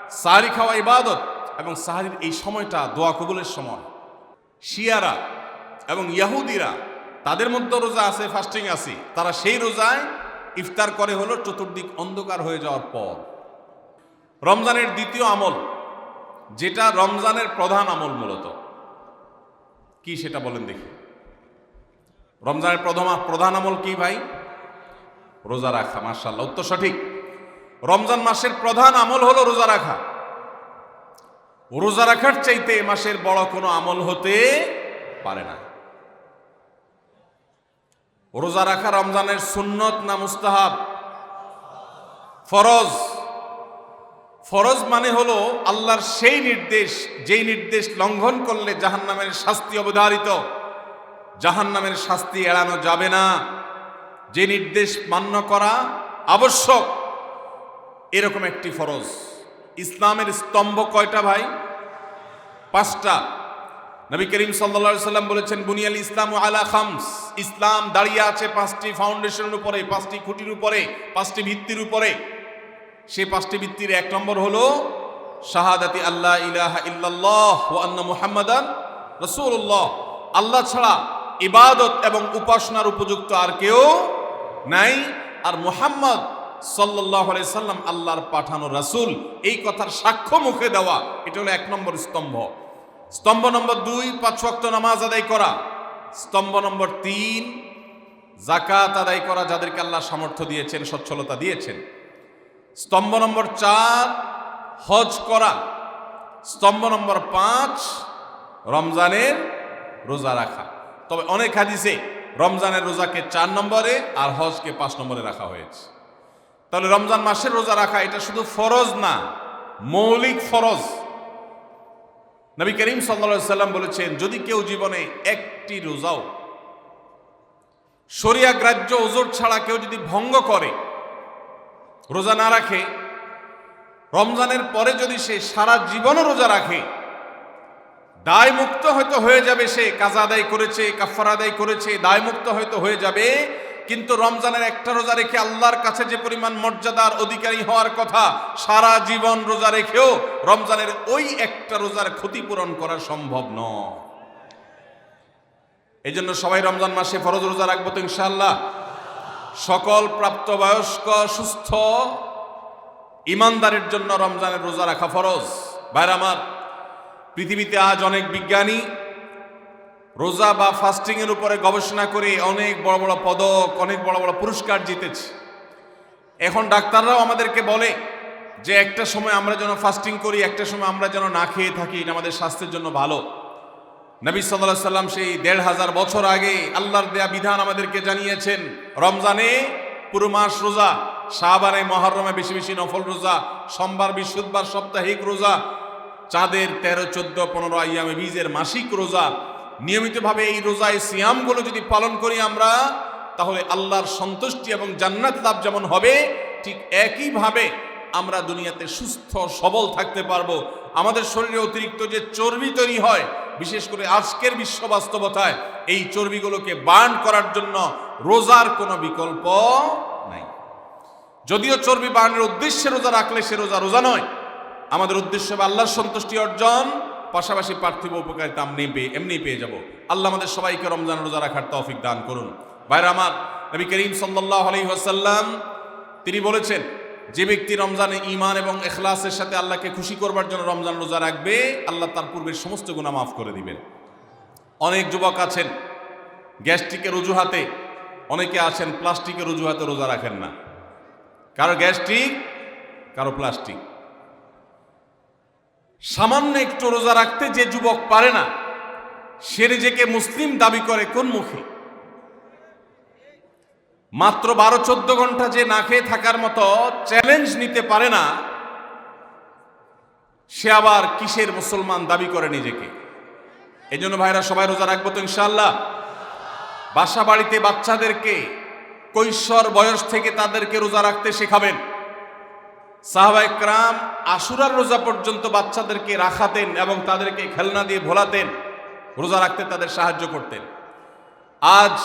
সাহারি খাওয়া ইবাদত এবং সাহারির এই সময়টা দোয়া কবুলের সময়। শিয়ারা এবং ইয়াহুদিরা, তাদের মধ্যে রোজা আছে ফাস্টিং আছে। তারা সেই রোজায় ইফতার করে হলো চতুর্দিক অন্ধকার হয়ে যাওয়ার পর। রমজানের দ্বিতীয় আমল, যেটা রমজানের প্রধান আমল মূলত। কি সেটা বলেন দেখি। রমজানের প্রধান আমল কি ভাই? রোজা রাখা মার্শাল্লাহ উত্তর সঠিক। রমজান মাসের প্রধান আমল হলো রোজা রাখা। রোজা রাখার চাইতে এ মাসের বড় কোনো আমল হতে পারে না। রোজা রাখা রমজানের সুন্নত না মুস্তাহাব? ফরজ। ফরজ মানে হলো আল্লাহর সেই নির্দেশ, যেই নির্দেশ লঙ্ঘন করলে জাহান্নামের শাস্তি অবধারিত। জাহান্নামের শাস্তি এড়ানো যাবে না। যে নির্দেশ মান্য করা আবশ্যক। এরকম একটি ফরজ। ইসলামের স্তম্ভ কয়টা ভাই? পাঁচটা। নবী করিম সাল্লা সাল্লাম বলেছেন, বুনিয়াল ইসলাম আলা খামস। ইসলাম দাঁড়িয়ে আছে পাঁচটি ফাউন্ডেশনের উপরে, পাঁচটি খুঁটির উপরে, পাঁচটি ভিত্তির উপরে। সেই পাঁচটি ভিত্তির এক নম্বর হলো, শাহাদাতি আল্লাহ ইলাহা ইল্লাল্লাহ আন্না মুহাম্মাদান রসুল্লাহ আল্লাহ ছাড়া ইবাদত এবং উপাসনার উপযুক্ত আর কেউ নাই। আর মুহাম্মদ সাল্লাম আল্লাহর পাঠানো রাসূল, এই কথার সাক্ষ্য মুখে দেওয়া, এটা হলো এক নম্বর স্তম্ভ। স্তম্ভ নম্বর দুই, পাঁচ ওয়াক্ত নামাজ আদায় করা। স্তম্ভ নম্বর তিন জাকাত আদায় করা, যাদেরকে আল্লাহ সামর্থ্য দিয়েছেন, সচ্ছলতা দিয়েছেন। স্তম্ভ নম্বর চার, হজ করা। স্তম্ভ নম্বর পাঁচ, রমজানের রোজা রাখা। তবে অনেক হাদিসে রমজানের রোজাকে চার নম্বরে আর হজকে পাঁচ নম্বরে রাখা হয়েছে। তাহলে রমজান মাসের রোজা রাখা, এটা শুধু ফরজ না, মৌলিক ফরজ। নবী করিম সাল্লা সাল্লাম বলেছেন, যদি কেউ জীবনে একটি রোজাও, শরিয়া গ্রাহ্য ওজোর ছাড়া কেউ যদি ভঙ্গ করে, রোজা না রাখে, রমজানের পরে যদি সে সারা জীবনও রোজা রাখে দায় মুক্ত হয়তো হয়ে যাবে সে, কাজা আদায় করেছে কাফার আদায় করেছে দায় মুক্ত হয়তো হয়ে যাবে কিন্তু রমজানের একটা রোজা রেখে আল্লাহর কাছে যে পরিমাণ মর্যাদার অধিকারী হওয়ার কথা, সারা জীবন রোজা রেখেও রমজানের ওই একটা রোজার ক্ষতিপূরণ করা সম্ভব নয়। এই জন্য সবাই রমজান মাসে ফরজ রোজা রাখব তো ইনশাল্লাহ সকল প্রাপ্তবয়স্ক, সুস্থ, ইমানদারের জন্য রমজানের রোজা রাখা ফরজ। ভাইর আমার, পৃথিবীতে আজ অনেক বিজ্ঞানী রোজা বা ফাস্টিং এর উপরে গবেষণা করে অনেক বড় বড় পদক, অনেক বড় বড় পুরস্কার জিতেছে। এখন ডাক্তাররাও আমাদেরকে বলে যে একটা সময় আমরা যেন ফাস্টিং করি, একটা সময় আমরা যেন না খেয়ে থাকি, এটা আমাদের স্বাস্থ্যের জন্য ভালো। নবী সাল্লাহ সাল্লাম সেই দেড় হাজার বছর আগে আল্লাহর দেয়া বিধান আমাদেরকে জানিয়েছেন, রমজানে পুরো মাস রোজা শাহবানে মহরমে বেশি বেশি নফল রোজা, সোমবার বৃহস্পতিবার সাপ্তাহিক রোজা, চাঁদের তেরো, চোদ্দ, পনেরো আইয়ামে বীজের মাসিক রোজা নিয়মিতভাবে এই রোজায় সিয়ামগুলো যদি পালন করি আমরা, তাহলে আল্লাহর সন্তুষ্টি এবং জান্নাত লাভ যেমন হবে, ঠিক একইভাবে আমরা দুনিয়াতে সুস্থ, সবল থাকতে পারব। আমাদের শরীরে অতিরিক্ত যে চর্বি তৈরি হয়, বিশেষ করে আজকের বিশ্ব বাস্তবতায়, এই চর্বিগুলোকে বার্ন করার জন্য রোজার কোনো বিকল্প নাই। যদিও চর্বি বার্নের উদ্দেশ্যে রোজা রাখলে সে রোজা রোজা নয়, আমাদের উদ্দেশ্য আল্লাহর সন্তুষ্টি অর্জন পাশাপাশি পার্থিব উপকারিতা আমি পেয়ে এমনি পেয়ে যাব। আল্লাহ আমাদের সবাইকে রমজান রোজা রাখার তৌফিক দান করুন। ভাইরা আমার, নবী করিম সাল্লাহ আলহিহাসাল্লাম তিনি বলেছেন, যে ব্যক্তি রমজানে ইমান এবং এখলাসের সাথে আল্লাহকে খুশি করবার জন্য রমজান রোজা রাখবে, আল্লাহ তার পূর্বের সমস্ত গুণা মাফ করে দিবেন। অনেক যুবক আছেন, গ্যাস্ট্রিকের অজুহাতে, অনেকে আছেন, প্লাস্টিকের অজুহাতে রোজা রাখেন না। কারও গ্যাস্ট্রিক, কারও প্লাস্টিক। সামান্য একটু রোজা রাখতে যে যুবক পারে না, সে নিজেকে মুসলিম দাবি করে কোন মুখে? মাত্র বারো চোদ্দ ঘণ্টা যে না খেয়ে থাকার মতো চ্যালেঞ্জ নিতে পারে না, সে আবার কিসের মুসলমান দাবি করে নিজেকে? এই জন্য ভাইরা, সবাই রোজা রাখব তো ইনশাল্লাহ বাসা বাড়িতে বাচ্চাদেরকে কৈশোর বয়স থেকে তাদেরকে রোজা রাখতে শেখাবেন। সাহবাই ক্রাম আশুরার রোজা পর্যন্ত বাচ্চাদেরকে রাখাতেন এবং তাদেরকে খেলনা দিয়ে ভোলাতেন, রোজা রাখতে তাদের সাহায্য করতেন। আজ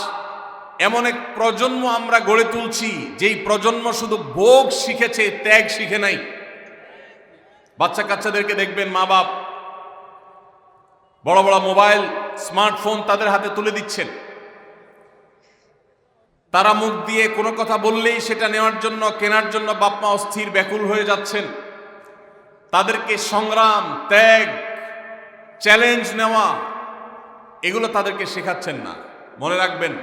এমন এক প্রজন্ম আমরা গড়ে তুলছি, যেই প্রজন্ম শুধু ভোগ শিখেছে, ত্যাগ শিখে নাই। বাচ্চা কাচ্চাদেরকে দেখবেন মা বাপ, বড় বড় মোবাইল, স্মার্টফোন তাদের হাতে তুলে দিচ্ছেন। তারা মুখ দিয়ে কোনো কথা বললেই সেটা নেওয়ার জন্য, কেনার জন্য বাপমা অস্থির, ব্যাকুল হয়ে যাচ্ছেন। তাদেরকে সংগ্রাম, ত্যাগ, চ্যালেঞ্জ নেওয়া, এগুলো তাদেরকে শেখাচ্ছেন না। মনে রাখবেন,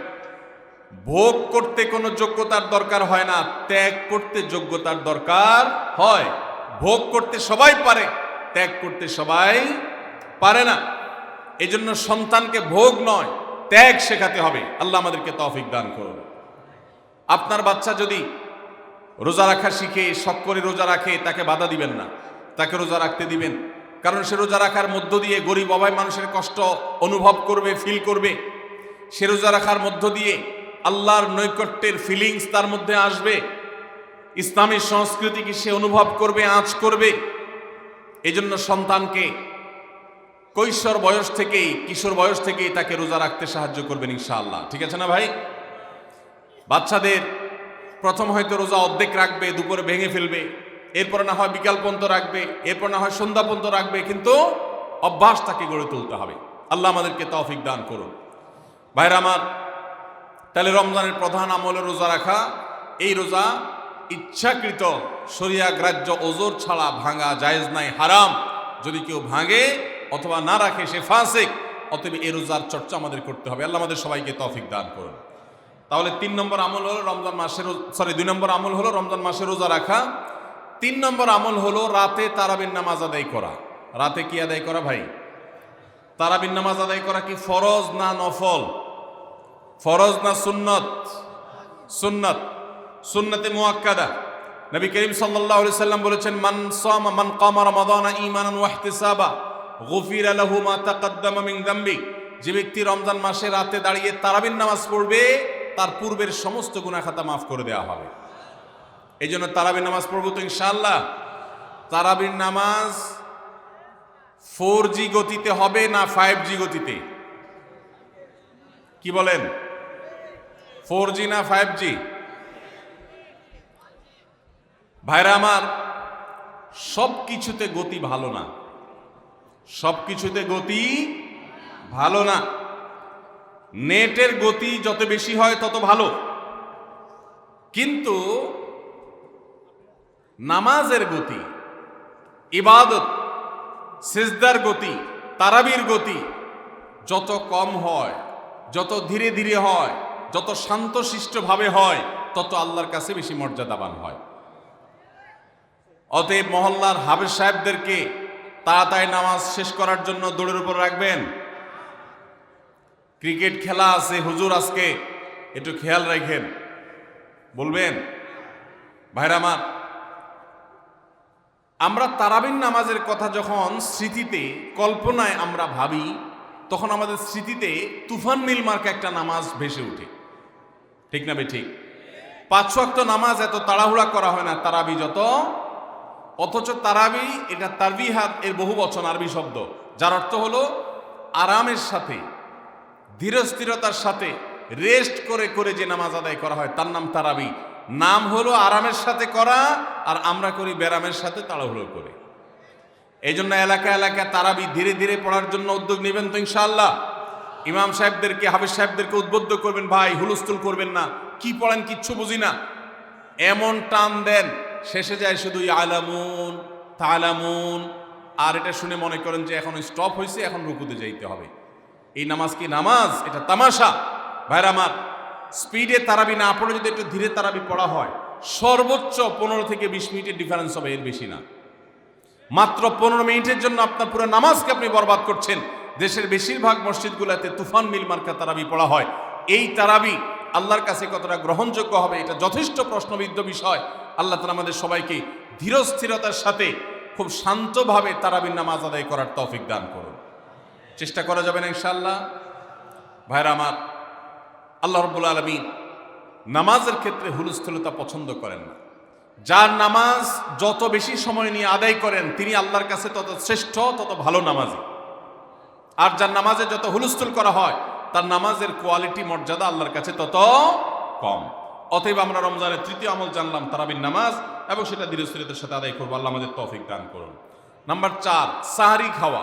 ভোগ করতে কোনো যোগ্যতার দরকার হয় না, ত্যাগ করতে যোগ্যতার দরকার হয়। ভোগ করতে সবাই পারে, ত্যাগ করতে সবাই পারে না। এজন্য সন্তানকে ভোগ নয়, ত্যাগ শেখাতে হবে। আল্লাহ আমাদেরকে তৌফিক দান করুন। আপনার বাচ্চা যদি রোজা রাখা শিখে, শখ করে রোজা রাখে, তাকে বাধা দিবেন না। তাকে রোজা রাখতে দিবেন। কারণ সে রোজা রাখার মধ্য দিয়ে গরিব অভাব মানুষের কষ্ট অনুভব করবে ফিল করবে। সে রোজা রাখার মধ্য দিয়ে আল্লাহর নৈকট্যের ফিলিংস তার মধ্যে আসবে। ইসলামী সংস্কৃতিকে সে অনুভব করবে, আঁচ করবে? এজন্য সন্তানকে কৈশোর বয়স থেকেই, কিশোর বয়স থেকেই তাকে রোজা রাখতে সাহায্য করবেন ইনশাআল্লাহ। ঠিক আছে না ভাই? বাচ্চাদের প্রথম হয়তো রোজা অর্ধেক রাখবে, দুপুরে ভেঙে ফেলবে, এরপর না হয় বিকাল পর্যন্ত রাখবে, এরপর না হয় সন্ধ্যা পর্যন্ত রাখবে, কিন্তু অভ্যাস তাকে গড়ে তুলতে হবে। আল্লাহ আমাদেরকে তৌফিক দান করুন। ভাইরা আমার, তাহলে রমজানের প্রধান আমলে রোজা রাখা, এই রোজা ইচ্ছাকৃত শরিয়া গ্রাহ্য ওজোর ছাড়া ভাঙা জায়েজ নাই, হারাম। যদি কেউ ভাঙে অথবা না রাখে, সে ফাসেক, অতএব এই রোজার চর্চা আমাদের করতে হবে। আল্লাহ আমাদের সবাইকে তৌফিক দান করুন। তাহলে তিন নম্বর আমল হলো রমজান মাসের সরি দুই নম্বর আমল হলো রমজান মাসে রোজা রাখা। তিন নম্বর আমল হলো রাতে তারাবিন নামাজ আদায় করা। রাতে কি আদায় করা ভাই? তারাবিন নামাজ আদায় করা কি ফরজ না নফল? ফরজ না সুন্নত? সুন্নত। সুন্নতে মুআক্কাদা নবী করিম সাল্লাল্লাহু আলাইহি সাল্লাম বলেছেন, মান সামা মান কামা রমাদানা ঈমানান ওয়া ইহতিসাবা, গুফিরা লাহু মা তাকাদ্দামা মিন যে ব্যক্তি রমজান মাসে রাতে দাঁড়িয়ে তারাবিন নামাজ পড়বে তার পূর্বের সমস্ত গুনাহ খাতা মাফ করে দেওয়া হবে। এই জন্য তারাবির নামাজ পড়ব তো ইনশাআল্লাহ। তারাবির নামাজ ফোর জি গতিতে হবে না ফাইভ জি গতিতে? কি বলেন? ফোর জি না ফাইভ জি ভাইরা আমার সব কিছুতে গতি ভালো না। সব কিছুতে গতি ভালো না। নেটের গতি যত বেশি হয় তত ভালো। কিন্তু নামাজের গতি, ইবাদত, সেজদার গতি, তারাবির গতি যত কম হয়, যত ধীরে ধীরে হয়, যত শান্তশিষ্টভাবে হয়, তত আল্লাহর কাছে বেশি মর্যাদাবান হয়। অতএব মহল্লার হাবের সাহেবদেরকে তাড়াতাড়ি নামাজ শেষ করার জন্য দৌড়ের উপর রাখবেন। ক্রিকেট খেলা আছে, হুজুর আজকে। একটু খেয়াল রাখেন। বলবেন? ভাইরা আমার তারাবিন নামাজের কথা যখন স্মৃতিতে, কল্পনায় আমরা ভাবি, তখন আমাদের স্মৃতিতে তুফান মিল মার্কা একটা নামাজ ভেসে ওঠে। ঠিক না ঠিক পাঁচ ওয়াক্ত নামাজ এত তাড়াহুড়া করা হয় না, তারাবি যত। অথচ তারাবি এটা তারবিহাত এর বহু বচন, আরবি শব্দ। যার অর্থ হলো আরামের সাথে ধীরস্থিরতার সাথে রেস্ট করে করে যে নামাজ আদায় করা হয়, তার নাম তারাবি। নাম হলো আরামের সাথে করা আর আমরা করি ব্যারামের সাথে তাড়াহুড়ো করে। এই জন্য এলাকা এলাকা তারাবি ধীরে ধীরে পড়ার জন্য উদ্যোগ নেবেন তো ইনশাআল্লাহ। ইমাম সাহেবদেরকে, হাফিজ সাহেবদেরকে উদ্বুদ্ধ করবেন, ভাই, হুলস্থুল করবেন না। কি পড়েন, কিচ্ছু বুঝি না। এমন টান দেন, শেষে যায় শুধু আলামুন তালামুন। আর এটা শুনে মনে করেন যে এখন স্টপ হয়েছে এখন রুকুতে যাইতে হবে। এই নামাজ কি নামাজ? এটা তামাশা। ভাইরা আমার স্পিডে তারাবি না পড়ে যদি একটু ধীরে তারাবি পড়া হয়, সর্বোচ্চ পনেরো থেকে বিশ মিনিটের ডিফারেন্স হবে, এর বেশি না। মাত্র পনেরো মিনিটের জন্য আপনার পুরো নামাজকে আপনি বরবাদ করছেন। দেশের বেশিরভাগ মসজিদগুলোতে তুফান মিল মার্কা তারাবি পড়া হয়। এই তারাবি আল্লাহর কাছে কতটা গ্রহণযোগ্য হবে, এটা যথেষ্ট প্রশ্নবিদ্ধ বিষয়। আল্লাহ তালা আমাদের সবাইকে ধীরস্থিরতার সাথে খুব শান্তভাবে তারাবির নামাজ আদায় করার তৌফিক দান করুন। চেষ্টা করা যাবে না ইনশাআল্লাহ। ভাইরা আমার, আল্লাহ রব্বুল আলমিন নামাজের ক্ষেত্রে হুলস্থুলতা পছন্দ করেন না। যার নামাজ যত বেশি সময় নিয়ে আদায় করেন, তিনি আল্লাহর কাছে তত শ্রেষ্ঠ, তত ভালো নামাজি। আর যার নামাজে যত হুলস্থুল করা হয়, তার নামাজের কোয়ালিটি, মর্যাদা আল্লাহর কাছে তত কম। অতএব আমরা রমজানের তৃতীয় আমল জানলাম, তারাবির নামাজ, এবং সেটা ধীরস্থিরতার সাথে আদায় করব। আল্লাহ আমাদের তৌফিক দান করুন। নাম্বার চার সাহারি খাওয়া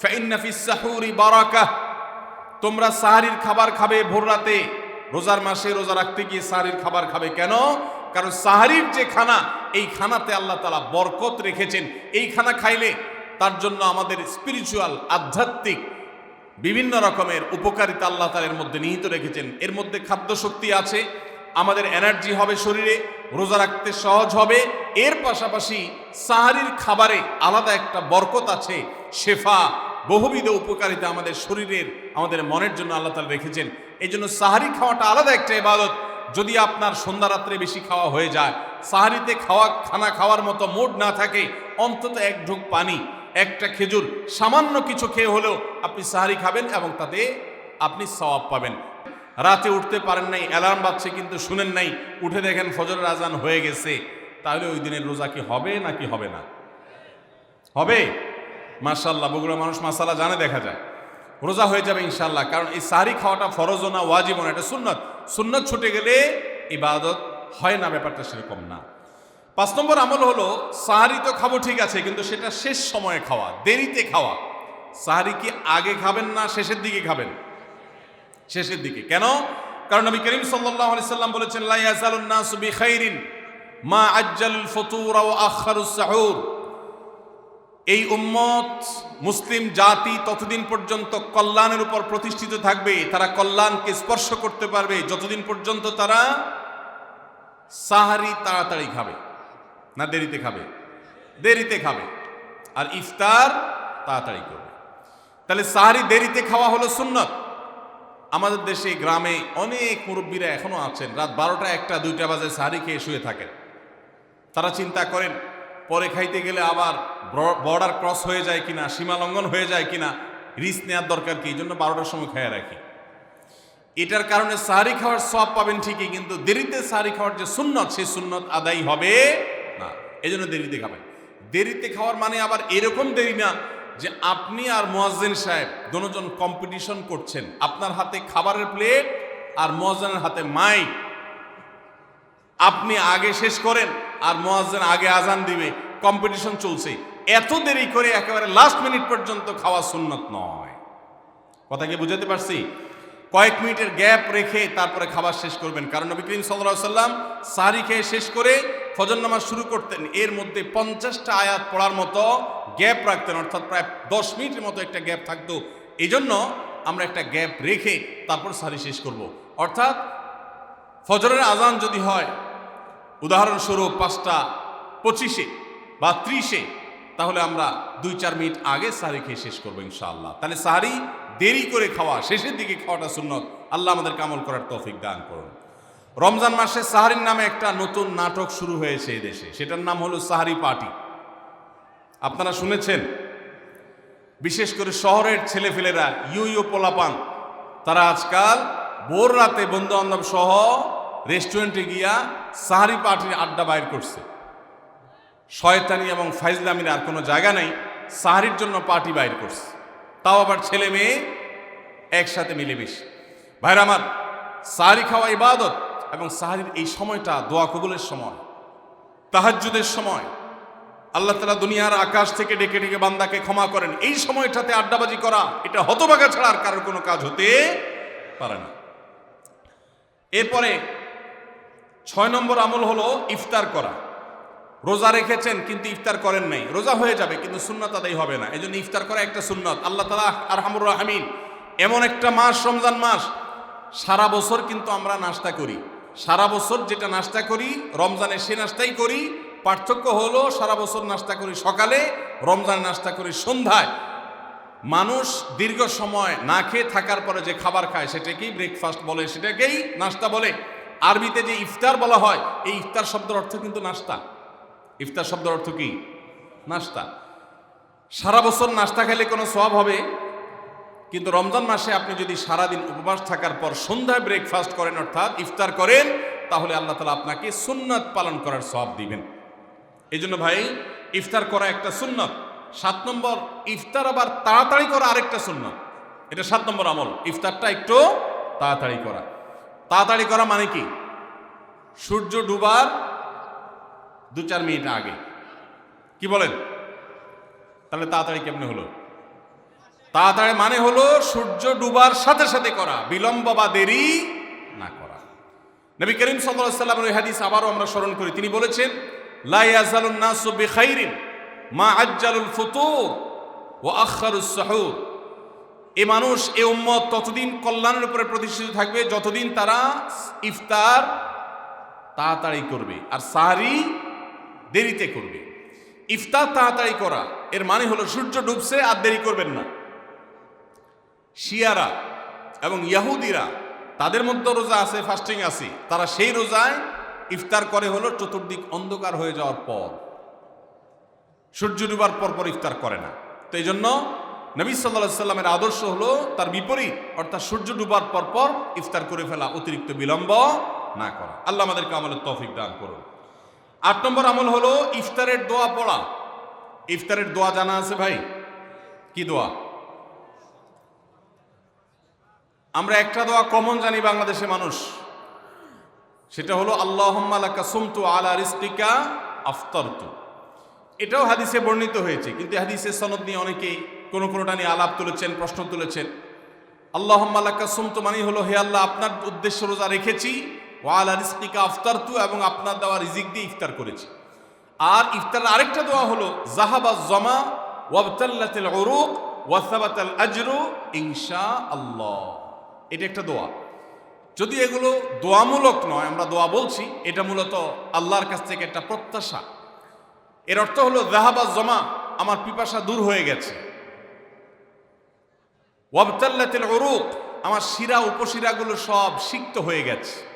সাহুরি বারাকাহ তোমরা সাহারির খাবার খাবে ভোর রাতে। রোজার মাসে রোজা রাখতে গিয়ে সাহারির খাবার খাবে কেন? কারণ সাহারির যে খানা, এই খানাতে আল্লাহ তালা বরকত রেখেছেন। এই খানা খাইলে তার জন্য আমাদের স্পিরিচুয়াল আধ্যাত্মিক, বিভিন্ন রকমের উপকারিতা আল্লাহ তালের মধ্যে নিহিত রেখেছেন। এর মধ্যে খাদ্য শক্তি আছে, আমাদের এনার্জি হবে শরীরে, রোজা রাখতে সহজ হবে। এর পাশাপাশি সাহারির খাবারে আলাদা একটা বরকত আছে শেফা, বহুবিধ উপকারিতা আমাদের শরীরের, আমাদের মনের জন্য আল্লাহ তালা রেখেছেন। এই জন্য সাহারি খাওয়াটা আলাদা একটা ইবাদত। যদি আপনার সন্ধ্যা রাত্রে বেশি খাওয়া হয়ে যায়, সাহারিতে খাওয়া, খানা খাওয়ার মতো মুড না থাকে, অন্তত এক ঢোক পানি, একটা খেজুর, সামান্য কিছু খেয়ে হলেও আপনি সাহারি খাবেন এবং তাতে আপনি সওয়াব পাবেন। রাতে উঠতে পারেন নাই, অ্যালার্ম বাজছে কিন্তু শুনেন নাই, উঠে দেখেন ফজরের আজান হয়ে গেছে, তাহলে ওই দিনের রোজা কি হবে নাকি হবে না? হবে? মার্শাল্লাহ বগুড়া মানুষ মাসালা জানে, দেখা যায়। রোজা হয়ে যাবে ইনশাল্লাহ কারণ এই সাহারি খাওয়াটা ফরজও না ওয়াজিবও না, এটা সুন্নত। সুন্নত ছুটে গেলে ইবাদত হয় না, ব্যাপারটা সেরকম না। পাঁচ নম্বর আমল হলো, সাহারি তো খাব ঠিক আছে, কিন্তু সেটা শেষ সময়ে খাওয়া, দেরিতে খাওয়া। সাহারি কি আগে খাবেন না শেষের দিকে খাবেন? শেষের দিকে। কেন? কারণ নবী করিম সাল্লাম বলেছেন, লা ইয়াজালুন নাসু বিখাইরিন মা আজ্জালুল ফুতুর ওয়া সাহুর। এই উম্মত মুসলিম জাতি ততদিন পর্যন্ত কল্যাণের উপর প্রতিষ্ঠিত থাকবে, তারা কল্যাণকে স্পর্শ করতে পারবে, যতদিন পর্যন্ত তারা সাহারি তাড়াতাড়ি খাবে, না দেরিতে খাবে? দেরিতে খাবে। আর ইফতার তাড়াতাড়ি করবে। তাহলে সাহারি দেরিতে খাওয়া হলো সুন্নত। আমাদের দেশে, গ্রামে অনেক মুরব্বীরা এখনও আছেন, রাত বারোটা একটা, দুইটা বাজে সাহারি খেয়ে শুয়ে থাকেন। তারা চিন্তা করেন, পরে খাইতে গেলে আবার বর্ডার ক্রস হয়ে যায় কিনা, সীমা লঙ্ঘন হয়ে যায় কিনা রিস্ক নেওয়ার দরকার কি? এই জন্য বারোটার সময় খেয়ে রাখি। এটার কারণে সাহারি খাওয়ার সব পাবেন ঠিকই, কিন্তু দেরিতে সাহারি খাওয়ার যে সুন্নত, সেই সুন্নত আদায় হবে না। এই জন্য দেরিতে খাবেন। দেরিতে খাওয়ার মানে আবার এরকম দেরি না যে আপনি আর মোয়াজ্জেন সাহেব দুজন কম্পিটিশন করছেন। আপনার হাতে খাবারের প্লেট আর মোয়াজ্জেনের হাতে মাইক আপনি আগে শেষ করেন আর মোয়াজ্জেন আগে আজান দিবে। কম্পিটিশন চলছে। এত দেরি করে একেবারে লাস্ট মিনিট পর্যন্ত খাওয়া সুন্নত নয়। কথা কি বুঝাতে পারছি? কয়েক মিনিটের গ্যাপ রেখে তারপরে খাবার শেষ করবেন। কারণ নবী করিম সাল্লাহ সাল্লাম সারি খেয়ে শেষ করে ফজর নামাজ শুরু করতেন। এর মধ্যে পঞ্চাশটা আয়াত পড়ার মতো গ্যাপ রাখতেন। অর্থাৎ প্রায় দশ মিনিটের মতো একটা গ্যাপ থাকতো। এই জন্য আমরা একটা গ্যাপ রেখে তারপর সারি শেষ করব। অর্থাৎ ফজরের আজান যদি হয়, উদাহরণস্বরূপ পাঁচটা পঁচিশে বা ত্রিশে তাহলে আমরা দুই চার মিনিট আগে সাহারি খেয়ে শেষ করব ইনশাআল্লাহ। তাহলে সাহারি দেরি করে খাওয়া, শেষের দিকে খাওয়াটা সুন্নত। আল্লাহ আমাদের কামল করার তৌফিক দান করুন। রমজান মাসে সাহারির নামে একটা নতুন নাটক শুরু হয়েছে এই দেশে। সেটার নাম হলো সাহারি পার্টি। আপনারা শুনেছেন? বিশেষ করে শহরের ছেলেফেলেরা ইউ ইউ পোলাপান, তারা আজকাল ভোর রাতে বন্ধু বান্ধব সহ রেস্টুরেন্টে গিয়া সাহারি পার্টির আড্ডা বাইর করছে। শয়তানি এবং ফাইজলামির আর কোনো জায়গা নাই। সাহারির জন্য পার্টি বাইর করছে। তাও আবার ছেলে মেয়ে একসাথে মিলেমিশে। ভাইরা আমার, সাহারি খাওয়া ইবাদত এবং সাহারির এই সময়টা দোয়া কবুলের সময়, তাহাজ্জুদের সময়। আল্লাহ তালা দুনিয়ার আকাশ থেকে ডেকে ডেকে বান্দাকে ক্ষমা করেন। এই সময়টাতে আড্ডাবাজি করা, এটা হতবাগা ছাড়া আর কারোর কোনো কাজ হতে পারে না। এরপরে ছয় নম্বর আমল হলো ইফতার করা। রোজা রেখেছেন, কিন্তু ইফতার করেন নাই। রোজা হয়ে যাবে, কিন্তু সুন্নত আদায় হবে না। এই জন্য ইফতার করা একটা সুন্নত। আল্লাহ তালা আর হামুর রাহমিন, এমন একটা মাস, রমজান মাস, সারা বছর কিন্তু আমরা নাস্তা করি। সারা বছর যেটা নাস্তা করি রমজানে সে নাস্তাই করি। পার্থক্য হলো, সারা বছর নাস্তা করি সকালে, রমজান নাস্তা করি সন্ধ্যায়। মানুষ দীর্ঘ সময় না খেয়ে থাকার পরে যে খাবার খায়, সেটাকেই ব্রেকফাস্ট বলে, সেটাকেই নাস্তা বলে। আরবিতে যে ইফতার বলা হয়, এই ইফতার শব্দের অর্থ কিন্তু নাস্তা ইফতার শব্দের অর্থ কি? নাস্তা। সারা বছর নাস্তা খেলে কোনো সব হবে? কিন্তু রমজান মাসে আপনি যদি সারাদিন উপবাস থাকার পর সন্ধ্যায় ব্রেকফাস্ট করেন, অর্থাৎ ইফতার করেন, তাহলে আল্লাহ তালা আপনাকে সুন্নত পালন করার সব দিবেন। এই জন্য ভাই, ইফতার করা একটা সুন্নত। সাত নম্বর, ইফতার আবার তাড়াতাড়ি করা আরেকটা সুন্নত। এটা সাত নম্বর আমল। ইফতারটা একটু তাড়াতাড়ি করা। তাড়াতাড়ি করা মানে কি? সূর্য ডুবার দু চার মিনিট আগে। কি বলেন? তাহলে তাড়াতাড়ি কেমনে হলো? তাড়াতাড়ি মানে হলো সূর্য ডুবার সাথে সাথে করা, বিলম্ব বা দেরি না করা। নবী করিম সাল্লাল্লাহু সাল্লামের ওই হাদিস আবারও আমরা স্মরণ করি। তিনি বলেছেন, লা ইয়াজালুন নাসু বিখাইরিন মা আজ্জালুল ফুতুর ওয়া আখারুস এ মানুষ, এ উম্মত ততদিন কল্যাণের উপরে প্রতিষ্ঠিত থাকবে, যতদিন তারা ইফতার তাড়াতাড়ি করবে। আর সাহারি দেরিতে করবে। ইফতার তাড়াতাড়ি করা, এর মানে হলো সূর্য ডুবছে আর দেরি করবেন না। শিয়ারা এবং ইয়াহুদিরা, তাদের মধ্যে রোজা আছে ফাস্টিং আছে, তারা সেই রোজায় ইফতার করে হলো চতুর্দিক অন্ধকার হয়ে যাওয়ার পর। সূর্য ডুবার পর পর ইফতার করে না। তো এই জন্য নবী সাল্লাহ সাল্লামের আদর্শ হলো তার বিপরীত, অর্থাৎ সূর্য ডুবার পর পর ইফতার করে ফেলা অতিরিক্ত বিলম্ব না করা। আল্লাহ আমাদেরকে আমলের তৌফিক দান করুন। আট নম্বর আমল হলো ইফতারের দোয়া পড়া। ইফতারের দোয়া জানা আছে ভাই? কি দোয়া? আমরা একটা দোয়া কমন জানি বাংলাদেশের মানুষ। সেটা হলো আল্লাহম্মালাকা সুমতু আলা রিস্তিকা আফতারতু। এটাও হাদিসে বর্ণিত হয়েছে, কিন্তু হাদিসের সনদ নিয়ে অনেকেই কোনো কোনোটা নিয়ে আলাপ তুলেছেন, প্রশ্ন তুলেছেন। আল্লাহম্মালাকা সুমতু মানে হলো, হে আল্লাহ, আপনার উদ্দেশ্য রোজা রেখেছি ও আলা রিস্তিকা আফতারতু এবং আপনার দেওয়া রিজিক দিয়ে ইফতার করেছি। আর ইফতারের আরেকটা দোয়া হলো জাহাবা জমা ওয়াবতাল্লাতিল উরুক ওয়াসাবাতাল আজরু ইনশা আল্লাহ এটা একটা দোয়া। যদি এগুলো দোয়ামূলক নয়, আমরা দোয়া বলছি, এটা মূলত আল্লাহর কাছ থেকে একটা প্রত্যাশা। এর অর্থ হলো জাহাবা জমা, আমার পিপাসা দূর হয়ে গেছে। ওয়াবতাল্লাতিল উরুক, আমার শিরা, উপশিরাগুলো সব সিক্ত হয়ে গেছে।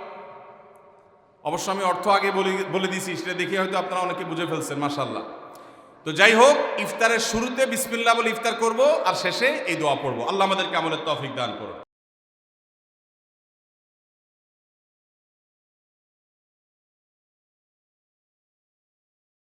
অবশ্য আমি অর্থ আগে বলে বলে দিছি সেটা দেখে হয়তো আপনারা অনেকে বুঝে ফেলছেন মাসাল্লাহ তো যাই হোক, ইফতারের শুরুতে বিসমিল্লা বলে ইফতার করব, আর শেষে এই দোয়া পড়ব। আল্লাহ আমাদেরকে আমলের তফিক দান করুন